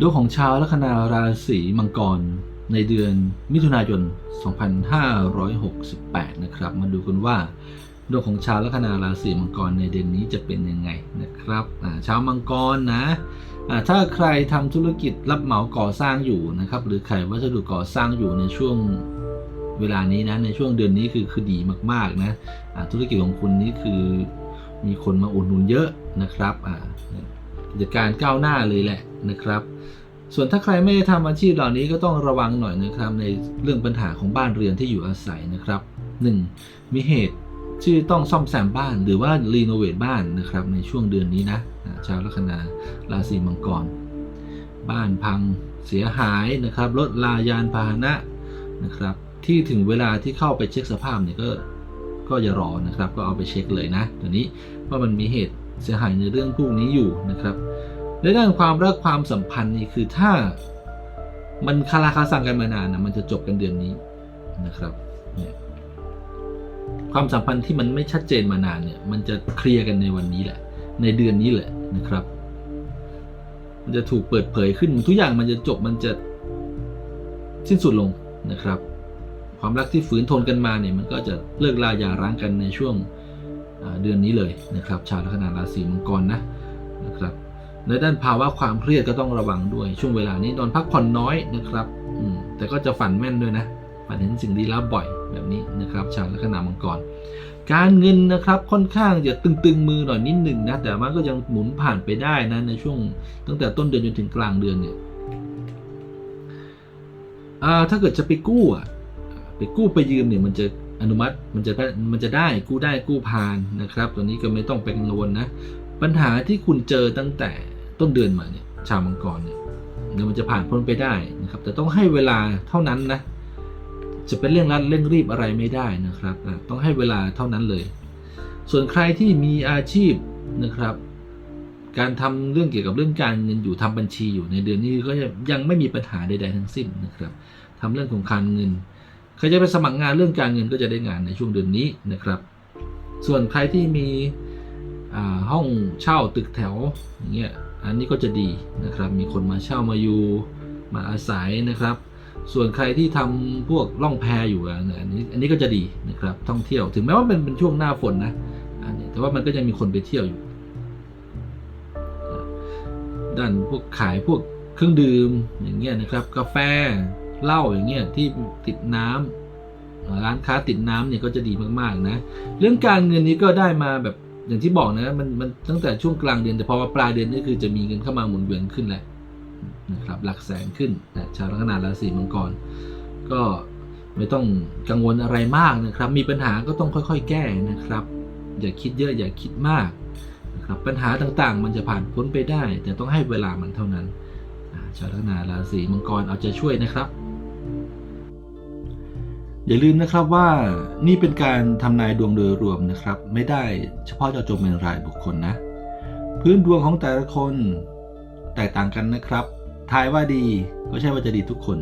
ดวงของชาวลัคนาราศีมังกรในเดือนมิถุนายน 2568 นะครับ มาดูกันว่าดวงของชาวลัคนาราศีมังกรในเดือนนี้จะเป็นยังไงนะครับชาวมังกรนะถ้าใครทำธุรกิจรับเหมาก่อสร้างอยู่นะครับ หรือขายวัสดุก่อสร้างอยู่ในช่วงเวลานี้นะในช่วงเดือนนี้คือคือดีมากๆนะธุรกิจของคุณนี่คือมีคนมาอุดหนุนเยอะนะครับ อ่ากิจการก้าวหน้าเลยแหละนะครับ ส่วนถ้าใครไม่ได้ทำอาชีพเหล่านี้ก็ต้องระวังหน่อยนะครับในเรื่องปัญหาของบ้านเรือนที่อยู่อาศัยนะครับ 1. มีเหตุที่ต้องซ่อมแซมบ้านหรือว่ารีโนเวทบ้านนะครับในช่วงเดือนนี้นะชาวลัคนาราศีมังกร บ้านพังเสียหายนะครับรถลายานพาหนะนะครับที่ถึงเวลาที่เข้าไปเช็คสภาพเนี่ยก็ก็อย่ารอนะครับ ก็เอาไปเช็คเลยนะ ตัวนี้ว่ามันมีเหตุ เสียหายในเรื่องพวกนี้อยู่นะครับในด้านความรักความสัมพันธ์นี่คือถ้ามันคาราคาซังกันมานานนะมันจะจบกันเดือนนี้นะครับเนี่ยความสัมพันธ์ที่มันไม่ชัดเจนมานานเนี่ย มันจะเคลียร์กันในวันนี้แหละ ในเดือนนี้แหละนะครับ มันจะถูกเปิดเผยขึ้นทุกอย่างมันจะจบมันจะสิ้นสุดลงนะครับ ความรักที่ฝืนทนกันมาเนี่ย มันก็จะเลิกลาหย่าร้างกันในช่วง เดือนนี้เลยนะครับ ชาวลัคนาราศีมังกรนะนะครับ ในด้านภาวะความเครียดก็ต้องระวังด้วยช่วงเวลานี้นอนพักผ่อนน้อยนะครับอืแต่ก็จะฝันแม่นด้วยนะฝันเห็นสิ่งลี้ลับบ่อยแบบนี้นะครับ ชาวลัคนามังกร การเงินนะครับค่อนข้างจะตึงๆมือหน่อยนิดหนึ่งนะแต่ว่าก็ยังหมุนผ่านไปได้นะในช่วงตั้งแต่ต้นเดือนจนถึงกลางเดือนเนี่ยถ้าเกิดจะไปกู้อะไปกู้ไปยืมเนี่ยมันจะ อนุมัติมันจะได้มันจะได้กู้ได้กู้ผ่านนะครับ ตัวนี้ก็ไม่ต้องไปกังวลนะ ปัญหาที่คุณเจอตั้งแต่ต้นเดือนมาเนี่ยชาวมังกรเนี่ยเดี๋ยวมันจะผ่านพ้นไปได้นะครับ แต่ต้องให้เวลาเท่านั้นนะ จะเป็นเรื่องรัดเร่งรีบอะไรไม่ได้นะครับต้องให้เวลาเท่านั้นเลย ส่วนใครที่มีอาชีพนะครับ การทำเรื่องเกี่ยวกับเรื่องการเงินอยู่ทำบัญชีอยู่ในเดือนนี้ก็ยังไม่มีปัญหาใดๆทั้งสิ้นนะครับทำเรื่องของการเงิน ใครจะไปสมัครงานเรื่องการเงินก็จะได้งานในช่วงเดือนนี้นะครับ ส่วนใครที่มีห้องเช่าตึกแถวอย่างเงี้ยอันนี้ก็จะดีนะครับ มีคนมาเช่ามาอยู่มาอาศัยนะครับ ส่วนใครที่ทำพวกล่องแพอยู่เนี่ยอันนี้อันนี้ก็จะดีนะครับท่องเที่ยวถึงแม้ว่าเป็นเป็นช่วงหน้าฝนนะอันนี้แต่ว่ามันก็ยังมีคนไปเที่ยวอยู่ด้านพวกขายพวกเครื่องดื่มอย่างเงี้ยนะครับ กาแฟ เหล้าอย่างเงี้ยที่ติดน้ำร้านค้าติดน้ำเนี่ยก็จะดีมากๆนะ เรื่องการเงินนี้ก็ได้มาแบบอย่างที่บอกนะมันมันตั้งแต่ช่วงกลางเดือนแต่พอมาปลายเดือนนี่คือจะมีเงินเข้ามาหมุนเวียนขึ้นแหละนะครับหลักแสนขึ้นนะชาวลัคนาราศีมังกร ก็ไม่ต้องกังวลอะไรมากนะครับ มีปัญหาก็ต้องค่อยๆ แก้นะครับ อย่าคิดเยอะอย่าคิดมากนะครับปัญหาต่างๆ มันจะผ่านพ้นไปได้ แต่ต้องให้เวลามันเท่านั้นชาวลัคนาราศีมังกรเอาใจช่วยนะครับ อย่าลืมนะครับว่านี่เป็นการทำนายดวงโดยรวมนะครับ ไม่ได้เฉพาะเจาะจงเป็นรายบุคคลนะ พื้นดวงของแต่ละคนแตกต่างกันนะครับทายว่าดีก็ใช่ว่าจะดีทุกคน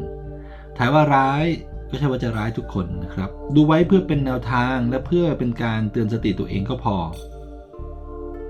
ทายว่าร้ายก็ใช่ว่าจะร้ายทุกคนนะครับ ดูไว้เพื่อเป็นแนวทางและเพื่อเป็นการเตือนสติตัวเองก็พอ